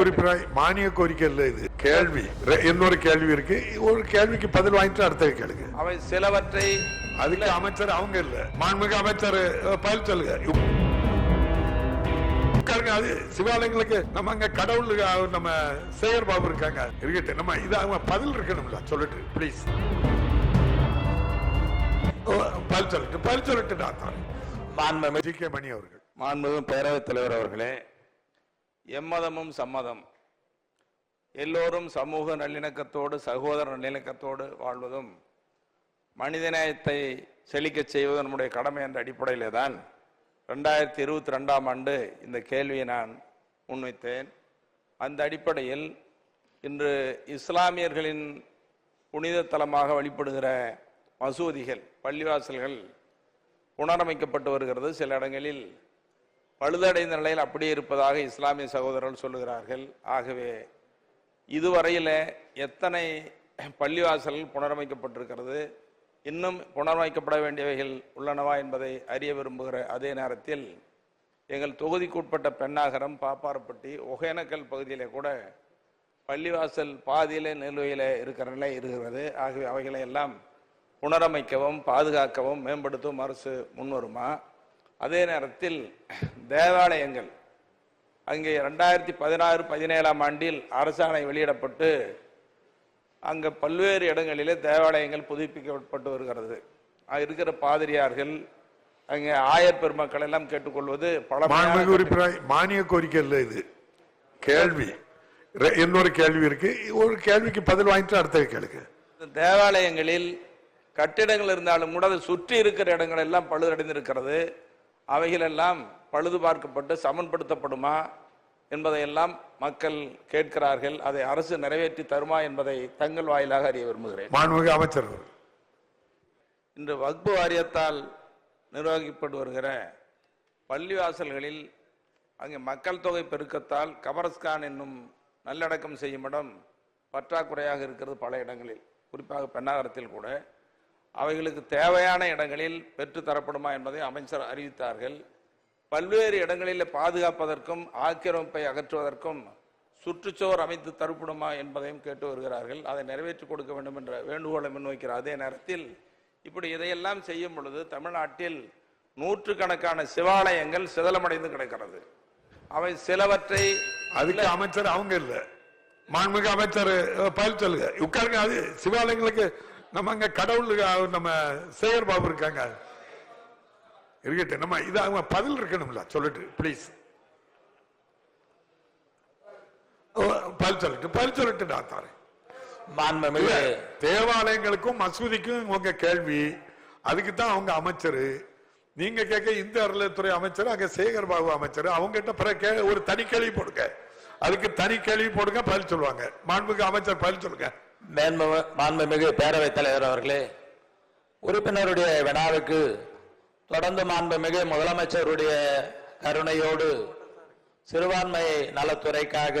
உறுப்பினர் மானிய கோரிக்கை இல்ல இது. கேள்வி. இன்னொரு கேள்வி இருக்கு. ஒரு கேள்விக்கு பதில் வாங்கிட்டு அடுத்த கேளுங்க. அவை சிலவற்றை அதுக்கு அமைச்சர் அவங்க இல்ல. மாண்புமிகு அமைச்சர் பதில் சொல்லுங்க. உட்காருங்க அது சிவாலயங்களுக்கு நம்ம அங்க கடவுள் நம்ம சேகர் பாபு இருக்காங்க. இருக்கட்டும் நம்ம இது அவங்க பதில் இருக்கணும்ல. சொல்லிட்டு ப்ளீஸ் பதில் சொல்லட்டு பதில் சொல்லட்டு தான். மாண்புமிகு மணி அவர்கள். மாண்புமிகு பேரவைத் தலைவர் அவர்களே எம்மதமும் சம்மதம். எல்லோரும் சமூக நல்லிணக்கத்தோடு சகோதர நல்லிணக்கத்தோடு வாழ்வதும் மனிதநேயத்தை செழிக்கச் செய்வது நம்முடைய கடமை என்ற அடிப்படையிலே தான் ரெண்டாயிரத்தி இருபத்தி ரெண்டாம் ஆண்டு இந்த கேள்வியை நான் முன்வைத்தேன். அந்த அடிப்படையில் இன்று இஸ்லாமியர்களின் புனித தலமாக வழிபடுகிற மசூதிகள் பள்ளிவாசல்கள் புனரமைக்கப்பட்டு வருகிறது. சில இடங்களில் பழுதடைந்த நிலையில் அப்படியே இருப்பதாக இஸ்லாமிய சகோதரர்கள் சொல்லுகிறார்கள். ஆகவே இதுவரையில் எத்தனை பள்ளிவாசல்கள் புனரமைக்கப்பட்டிருக்கிறது இன்னும் புனரமைக்கப்பட வேண்டியவைகள் உள்ளனவா என்பதை அறிய விரும்புகிற அதே நேரத்தில் எங்கள் தொகுதிக்குட்பட்ட பெண்ணாகரம் பாப்பாரப்பட்டி ஒகேனக்கல் பகுதியிலே கூட பள்ளிவாசல் பாதியிலே நிலுவையில் இருக்கிற நிலை இருக்கிறது. ஆகவே அவைகளை எல்லாம் புனரமைக்கவும் பாதுகாக்கவும் மேம்படுத்தவும் அரசு முன்வருமா? அதே நேரத்தில் தேவாலயங்கள் அங்கே ரெண்டாயிரத்தி பதினாறு பதினேழாம் ஆண்டில் அரசாணை வெளியிடப்பட்டு அங்கே பல்வேறு இடங்களிலே தேவாலயங்கள் புதுப்பிக்கப்பட்டு வருகிறது. இருக்கிற பாதிரியார்கள் அங்கே ஆயர் பெருமக்கள் எல்லாம் கேட்டுக்கொள்வது உறுப்பினர் மானிய கோரிக்கை இல்ல இது. கேள்வி. இன்னொரு கேள்வி இருக்கு. ஒரு கேள்விக்கு பதில் வாங்கிட்டு அடுத்த கேளுங்க. தேவாலயங்களில் கட்டிடங்கள் இருந்தாலும் கூட அதை சுற்றி இருக்கிற இடங்கள் எல்லாம் பழுதடைந்திருக்கிறது. அவைகளெல்லாம் பழுது பார்க்கப்பட்டு சமன்படுத்தப்படுமா என்பதையெல்லாம் மக்கள் கேட்கிறார்கள். அதை அரசு நிறைவேற்றி தருமா என்பதை தங்கள் வாயிலாக அறிய விரும்புகிறேன். மாண்புமிகு அமைச்சர். இன்று வக்பு வாரியத்தால் நிர்வகிக்கப்பட்டு வருகிற பள்ளிவாசல்களில் அங்கே மக்கள் தொகை பெருக்கத்தால் கபரஸ்கான் என்னும் நல்லடக்கம் செய்யும் இடம் பற்றாக்குறையாக இருக்கிறது பல இடங்களில். குறிப்பாக பெண்ணாகரத்தில் கூட. அவைகளுக்கு தேவையான இடங்களில் பெற்று தரப்படுமா என்பதை அமைச்சர் அறிவித்தார்கள். பல்வேறு இடங்களில் பாதுகாப்பதற்கும் ஆக்கிரமிப்பை அகற்றுவதற்கும் சுற்றுச்சுவர் அமைத்து தரப்படுமா என்பதையும் கேட்டு வருகிறார்கள். அதை நிறைவேற்றி கொடுக்க வேண்டும் என்ற வேண்டுகோளை முன்வைக்கிற அதே நேரத்தில் இப்படி இதையெல்லாம் செய்யும் பொழுது தமிழ்நாட்டில் நூற்றுக்கணக்கான சிவாலயங்கள் சிதலமடைந்து கிடக்கிறது. அவை சிலவற்றை அதுக்கு அமைச்சர் அவங்க இல்லை. மாண்புமிகு அமைச்சர் பயில் சொல்லுங்க உட்காருங்க அது சிவாலயங்களுக்கு நம்ம அங்க கடவுள் நம்ம சேகர் பாபு இருக்காங்க. இருக்கட்டும் நம்ம இது அவங்க பதில் இருக்கணும்ல சொல்லிட்டு ப்ளீஸ் பதில் சொல்லட்டு பதில் சொல்லட்டு நான் தரேன். தேவாலயங்களுக்கும் மசூதிக்கும் உங்க கேள்வி அதுக்கு தான் அவங்க அமைச்சரு. நீங்க கேட்க இந்து அறநிலையத்துறை அமைச்சர் அங்க சேகர் பாபு அமைச்சர் அவங்க கிட்ட ஒரு தனி கேள்வி போடுங்க. அதுக்கு தனி கேள்வி போடுங்க பதில் சொல்லுவாங்க. மாண்புமிகு அமைச்சர் பதில் சொல்லுங்க. மாண்புமிகு பேரவைத் தலைவர் அவர்களே உறுப்பினருடைய வினாவுக்கு தொடர்ந்து மாண்புமிகு முதலமைச்சருடைய கருணையோடு சிறுபான்மை நலத்துறைக்காக